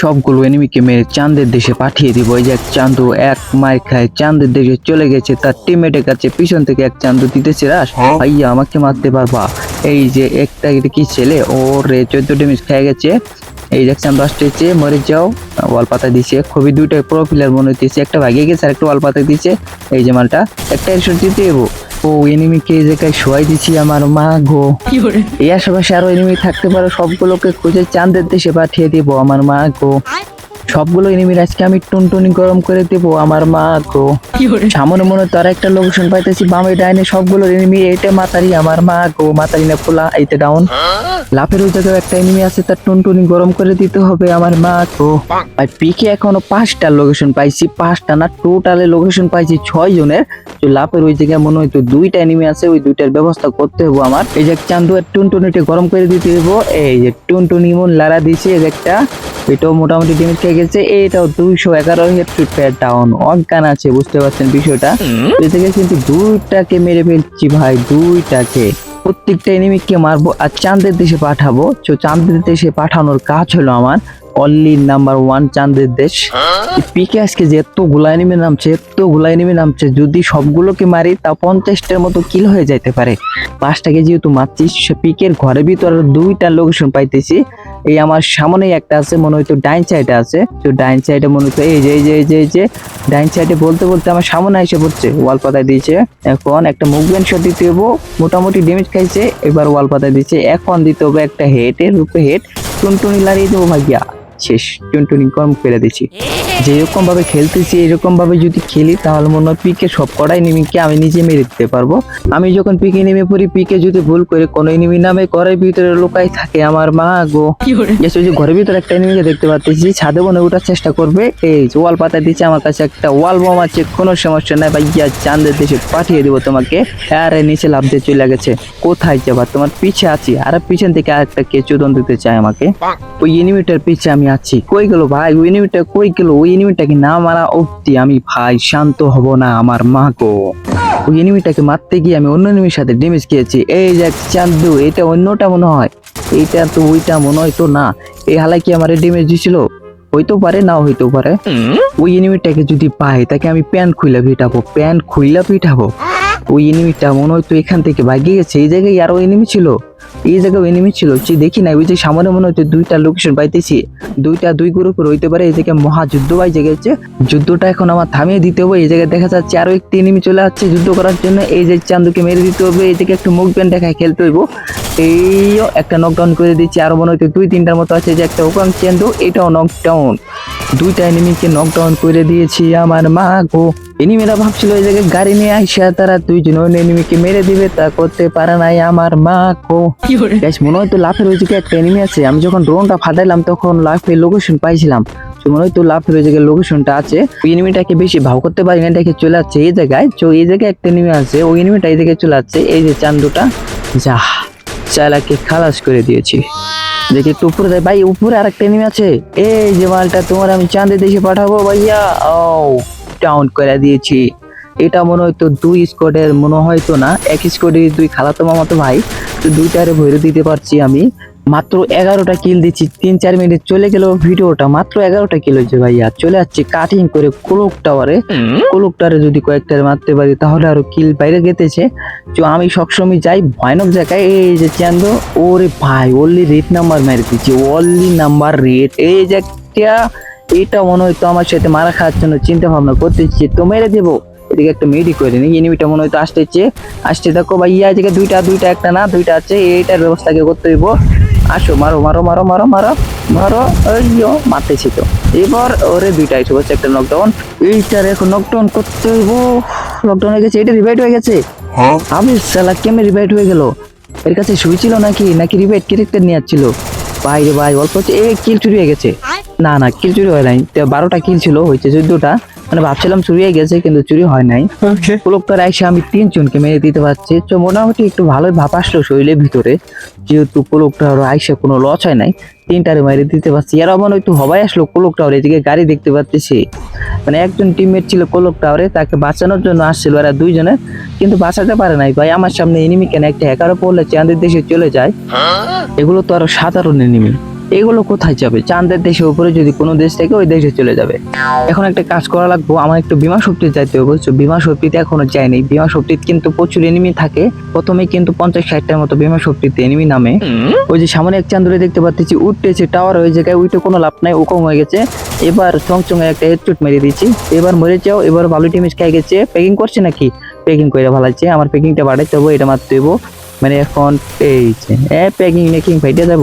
সবগুলো এনিমিকে মেরে চাঁদের দেশে পাঠিয়ে দিব। এই যে এক চান্দু এক মার খায় চাঁদের দেশে চলে গেছে তার টিমমেটের কাছে পিছন থেকে এক চান্দু দিতেছে রাস। ভাইয়া আমাকে মারতে পারবা? এই যে একটা কি ছেলে? ওর রে চোদ্দ ডেমেজ খেয়ে গেছে। এই যে চান্দু আসতেছে মরে যাও। ওয়াল পাতা দিছে খুবই দুইটা প্রোফিলার মনে হইতেছে। একটা ভাগিয়ে গেছে আর একটা ওয়াল পাতা দিছে। এই যে মালটা একটা এরশো দিতে দেবো। ও এনিমিকে এই জায়গায় শোয়াই দিছি আমার মা গো। এই আশেপাশে আরও এনিমি থাকতে পারে সবগুলোকে খুঁজে চাঁদের দেশে পাঠিয়ে দিব আমার মা গো। সবগুলো এনিমির আজকে আমি টুনটুনি গরম করে দেব আমার মা গো। সামনে মনে তার একটা লোকেশন পাইতেছি বামে ডাইনে সবগুলো এনিমি এইটা মাতারি আমার মা গো মাতারি না খোলা এইতে ডাউন লাফের ওই জায়গায় একটা এনিমি আছে তার টুনটুনি গরম করে দিতে হবে আমার মা গো। আর পিকে এখনও পাঁচটা লোকেশন পাইছি পাঁচটা না টোটালে লোকেশন পাইছি ছয় জনের। তো লাফের ওই জায়গায় মনে হয় তো দুইটা এনিমি আছে ওই দুইটার ব্যবস্থা করতে হবে আমার। এই যে চান্দু আর টুনটুনিটা গরম করে দিতে হইব এই যে টুনটুনি মন লারা যে একটা। এটাও মোটামুটি ড্যামেজ খেয়ে গেছে এটাও দুইশো এগারো হেডশুট প্যাড ডাউন অজ্ঞান আছে বুঝতে পারছেন বিষয়টা? থেকে কিন্তু দুইটাকে মেরে ফেলছি ভাই দুইটাকে। প্রত্যেকটা এনিমিকে মারবো আর চাঁদের দেশে পাঠাবো। তো চাঁদের দেশে পাঠানোর কাজ হলো আমার। অনলি নাম্বার ওয়ান চান্দের দেশ। পিকে আজকে যে এতগুলা এনিমি নামছে এতগুলা এনিমি নামছে যদি সবগুলোকে মারি তা পঞ্চাশটার মতো কিল হয়ে যাইতে পারে। পাঁচটাকে যেহেতু মারছিস সে পিকের ঘরের ভিতরে দুইটা লোকেশন পাইতেছি। এই আমার সামনেই একটা আছে মনে হয়তো ডাইন সাইডে আছে। তো ডাইন সাইডে মনে হতো এই যে এই যে এই যে এই যে ডাইন সাইডে বলতে বলতে আমার সামনে এসে পড়ছে ওয়াল পাতায় দিয়েছে। এখন একটা মুভমেন্ট শট দিতে হব মোটামুটি ড্যামেজ খাইছে এবার ওয়াল পাতায় দিচ্ছে এখন দিতে হবে একটা হেডের রূপে হেড টুনটুনি লাড়িয়ে দেবো ভাইয়া। শেষ টুনটুনি কম ফেলে দিচ্ছি যেরকম ভাবে খেলতেছি এরকম ভাবে যদি খেলি তাহলে মনে হয় পিকে সব কটাই নিমিকে আমি নিজে মেরে দিতে পারব। আমি যখন পিকে নেমে পড়ি পিকে যদি ভুল করে কোনো এনিমি নামে ঘরের ভিতরে লোকাই থাকে আমার মা গো। যে ঘরের ভিতরে একটা এনিমিকে দেখতে পাচ্ছি ছাদে মনে ওঠার চেষ্টা করবে এই যে ওয়াল পাতা দিচ্ছে আমার কাছে একটা ওয়াল বোম আছে কোনো সমস্যা নাই ভাইয়া চাঁদের দেশে পাঠিয়ে দেবো তোমাকে। আরে নিচে লাভ দিয়ে চলে গেছে। কোথায় যাবা? তোমার পিছে আছি। আর পিছন থেকে আরেকটা কে চোদন দিতে চায় আমাকে? ওই এনিমিটার পিছে আমি আছি। কই গেল ভাই? ওই এনিমিটা কই গেল? ওই এনিমিটাকে না মারা? অব্দি আমি ভাই শান্ত হব না আমার মা গো। ওই এনিমিটাকে মারতে গিয়ে আমি অন্য এনিমির সাথে ড্যামেজ খেয়েছি। এই যে চান্দু এটা অন্যটা মনে হয়। এইটা তো ওইটা মনে হয় তো না। এই হালাই কি আমার ড্যামেজ দিছিল? হইতেও পারে, নাও হইতেও পারে। ওই এনিমিটাকে যদি পাই, তাকে আমি প্যান্ট খুইলা পিঠাবো প্যান্ট খুইলা পিঠাবো ওই এনিমিটা মনে হয়তো এখান থেকে ভাগিয়ে গেছে। এই জায়গায় আরও এনিমি ছিল। এই জায়গায় এনিমি ছিল। যে দেখি না ওই যে সামনে মনে হচ্ছে দুইটা লোকেশন পাইতেছি। দুইটা, দুই গ্রুপের হইতে পারে। এই জায়গায় মহাযুদ্ধ বাইজে গেছে যুদ্ধটা এখন আমার থামিয়ে দিতে হবে। এই জায়গায় দেখা যাচ্ছে আরও একটি এনিমি চলে আসছে যুদ্ধ করার জন্য। এই যে চান্দুকে মেরে দিতে হবে। এই একটু মুখ ব্যান্ড দেখায় খেলতে হইব। এইও একটা নকডাউন করে দিচ্ছি। আরও মনে হচ্ছে দুই, তিনটার মতো আছে যে একটা ওকাং চান্দু, এটাও নকডাউন দুইটা এনিমিকে নকডাউন করে দিয়েছি আমার মা গো। এনিমিরা ভাবছিল এই জায়গায় গাড়ি নিয়ে আইসা তারা দুইজন অন্য এনিমিকে মেরে দিবে তা করতে পারে নাই আমার মা কো গ্যাস মনে হয়তো লাফের ওই জায়গায় একটা এনিমি আছে। আমি যখন ড্রোনটা ফাটাইলাম তখন লাফের লোকেশন পাইছিলাম। তো মনে হয় তো লাফের ওই জায়গায় লোকেশনটা আছে। ওই এনিমিটাকে বেশি ভাও করতে পারি না এটাকে চলে যাচ্ছে এই জায়গায়। তো এই জায়গায় একটা এনিমি আছে ওই এনিমিটা এই জায়গায় চলে যাচ্ছে। এই যে চান্দুটা যা চালাকে খালাস করে দিয়েছি। দেখি একটু উপরে যাই। ভাই উপরে আরেকটা এনিমি আছে। এই যে মালটা তোমার আমি চাঁদে দেশে পাঠাবো ভাইয়া। ও ডাউন করে দিয়েছি। এটা মনে হয়তো দুই স্কোয়াডের মনে হয়তো না এক স্কোয়াডের দুই খালাতো মামাতো ভাই তো দুইটারে ভরে দিতে পারছি আমি। মাত্র এগারোটা কিল দিচ্ছি তিন চার মিনিট চলে গেল ভিডিওটা মাত্র এগারোটা কিল হয়েছে ভাইয়া। চলে যাচ্ছে কাটিং করে কোলক টাওয়ারে কোলক টাওয়ারে যদি কয়েকটার মারতে পারি তাহলে আরও কিল বাইরে গেতেছে। তো আমি সবসময় যাই ভয়ানক জায়গায় এই যে চান্দ ওরে ভাই অনলি রেট নাম্বার মেরে দিচ্ছি অনলি নাম্বার রেট এই যে একটা এটা মনে হয়তো আমার সাথে মারা খাওয়ার জন্য চিন্তা ভাবনা করতেছি তো মেরে দেবো। এদিকে একটা মেডি করে নিই এনিমিটা মনে হয়তো আসতেছে। আসতে দেখো ভাই ইয়া জায়গায় দুইটা দুইটা একটা না দুইটা আছে এইটার ব্যবস্থাকে করতে হইব। আসো মারো মারো মারো মারো মারো মারো ওইও মারতেছি তো। এবার ওরে দুইটা এসে বলছে একটা নকডাউন এইটার এখন নকডাউন করতে হইব। লকডাউন হয়ে গেছে এটা রিভাইড হয়ে গেছে। আমি সালা কেমন রিভাইড হয়ে গেল? এর কাছে শুই ছিল নাকি? নাকি রিভাইড ক্যারেক্টার নিয়ে যাচ্ছিল ভাই রে ভাই অল্প হচ্ছে এ কিল চুরি হয়ে গেছে। না না কিল চুরি হয় নাই। বারোটা কিল ছিল হয়েছে চোদ্দটা। মানে ভাবছিলাম চুরি হয়ে গেছে কিন্তু চুরি হয় নাই। পুলকটার এসে আমি তিনজনকে মেরে দিতে পারছি। তো মোটামুটি একটু ভালোই ভাব আসলো শরীরের ভিতরে। যেহেতু পুলকটার আইসে কোনো লস হয় নাই তিনটারে মেরে দিতে পারছি। এরা মনে একটু হবাই আসলো কোলক টাওয়ারে এদিকে গাড়ি দেখতে পাচ্ছি মানে একজন টিমমেট ছিল কোলক টাওয়ারে তাকে বাঁচানোর জন্য আসছিল এরা দুইজনে। কিন্তু বাঁচাতে পারে নাই ভাই। আমার সামনে এনিমি কেন? একটা হ্যাকারও পড়লে চাঁদের দেশে চলে যায়। এগুলো তো আরও সাধারণ এনিমি এগুলো কোথায় যাবে? চাঁদের দেশের উপরে যদি কোনো দেশ থেকে ওই দেশে চলে যাবে। এখন একটা কাজ করা লাগবো আমার একটু বিমা শক্তি যাইতে হবে বুঝছ? বিমা শক্তিতে এখনও যায়নি বিমা শক্তিতে কিন্তু প্রচুর এনিমি থাকে। প্রথমে কিন্তু পঞ্চাশ ষাটটার মতো বিমা শক্তিতে এনিমি নামে। ওই যে সামনে এক চান্দুরে দেখতে পাচ্ছি উঠতেছে টাওয়ার ওই জায়গায় উঠে কোনো লাভ নাই ও কম হয়ে গেছে। এবার চং চং একটা হেডশট মেরে দিয়েছি। এবার মরে যাও এবার ভালো টিমিস খাই গেছে। প্যাকিং করছে নাকি? প্যাকিং করে ভালাচ্ছে আমার প্যাকিংটা বাড়াইতে হবে এটা মারতে দেবো মানে এখন এই প্যাকিং মেকিং ফাইটে যাব।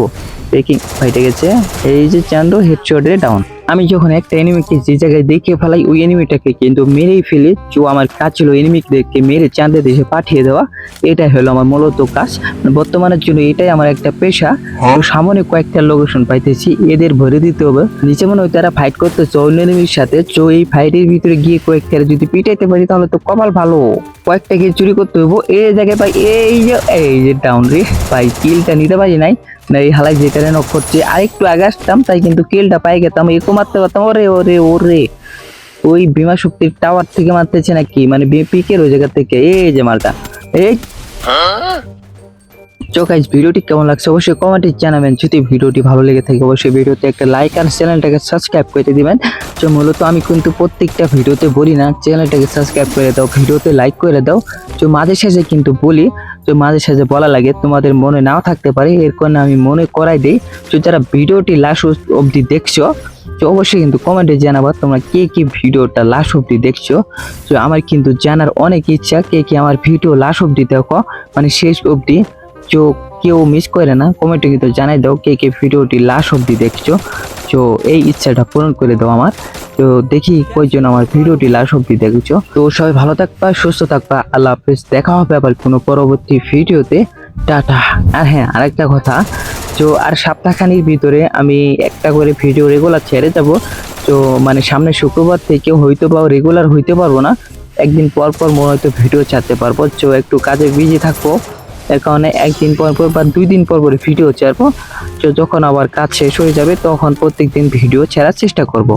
প্যাকিং ফাইটে গেছে। এই যে চান্দু হেডশটে ডাউন আমি যখন একটা এনিমিকে যে জায়গায় দেখে ফেলাই ওই এনিমিটাকে কিন্তু মেরেই ফেলে। যে আমার কাজ ছিল এনিমিকে মেরে চাঁদে দেশে পাঠিয়ে দেওয়া। এটাই হলো আমার মূলত কাজ। বর্তমানের জন্য এটাই আমার একটা পেশা। তো সামনে কয়েকটা লোকেশন পাইতেছি। এদের ভরে দিতে হবে। নিচে মনে হয় তারা ফাইট করতেছে অন্য এনিমির সাথে। তো এই ফাইটের ভিতরে গিয়ে কয়েকটা যদি পিটাইতে পারি তাহলে তো কপাল ভালো। কয়েকটা কিল চুরি করতে হইব। এই জায়গায় ভাই, এই যে এই যে ডাউন রে। ভাই কিলটা নিতে পারি নাই। না, এই হালাই যেখানে নক করছে। আরেকটু আগে আসতাম, তাই কিন্তু কিলটা পাই গেতাম। এরকম মারতে পারতাম। ওরে ওরে ওরে। ওই বিমা শক্তির টাওয়ার থেকে মারতেছে নাকি? মানে পিকের ওই জায়গা থেকে। এই যে মালটা। এই গাইজ ভিডিওটি কেমন লাগছে অবশ্যই কমেন্টে জানাবেন। যদি ভিডিওটি ভালো লেগে থাকে, অবশ্যই ভিডিওতে একটা লাইক আর চ্যানেলটাকে সাবস্ক্রাইব করে দিবেন। তো মূলত আমি কিন্তু প্রত্যেকটা ভিডিওতে বলি না, চ্যানেলটাকে সাবস্ক্রাইব করে দাও, ভিডিওতে লাইক করে দাও। তো মাঝে সাঝে কিন্তু বলি তো মাঝে সাঝে বলা লাগে, তোমাদের মনে নাও থাকতে পারে, এর কারণে আমি মনে করাই দিই। তো যারা ভিডিওটি লাস্ট অবধি দেখছ তো অবশ্যই কিন্তু কমেন্টে জানাবা তোমরা কে কি ভিডিওটা লাস্ট অবধি দেখছ। তো আমার কিন্তু জানার অনেক ইচ্ছা, কে কি আমার ভিডিও লাস্ট অবধি দেখো মানে শেষ অবধি। তো কেউ মিস করে না কমেন্টে কিন্তু জানাই দাও কে কে ভিডিওটি লাস্ট অবধি দেখছ। তো এই ইচ্ছাটা পূরণ করে দাও আমার। তো দেখি কয়জন আমার ভিডিওটি লাস্ট অবধি দেখছ। তো সবাই ভালো থাকবা, সুস্থ থাকবা, আল্লাহ হাফেজ। দেখা হবে আবার কোনো পরবর্তী ভিডিওতে। টাটা। আর হ্যাঁ আরেকটা কথা, তো আর সপ্তাহখানির ভিতরে আমি একটা করে ভিডিও রেগুলার ছেড়ে যাব তো মানে সামনে শুক্রবার থেকে হয়তো বা রেগুলার হইতে পারব না। একদিন পর পর মনে হয়তো ভিডিও ছাড়তে পারব। তো একটু কাজে বিজি থাকব। এর কারণে একদিন পর পর বা দুই দিন পর পর ভিডিও ছাড়বো। যখন আবার কাজ শেষ হয়ে যাবে, তখন প্রত্যেকদিন ভিডিও ছাড়ার চেষ্টা করব।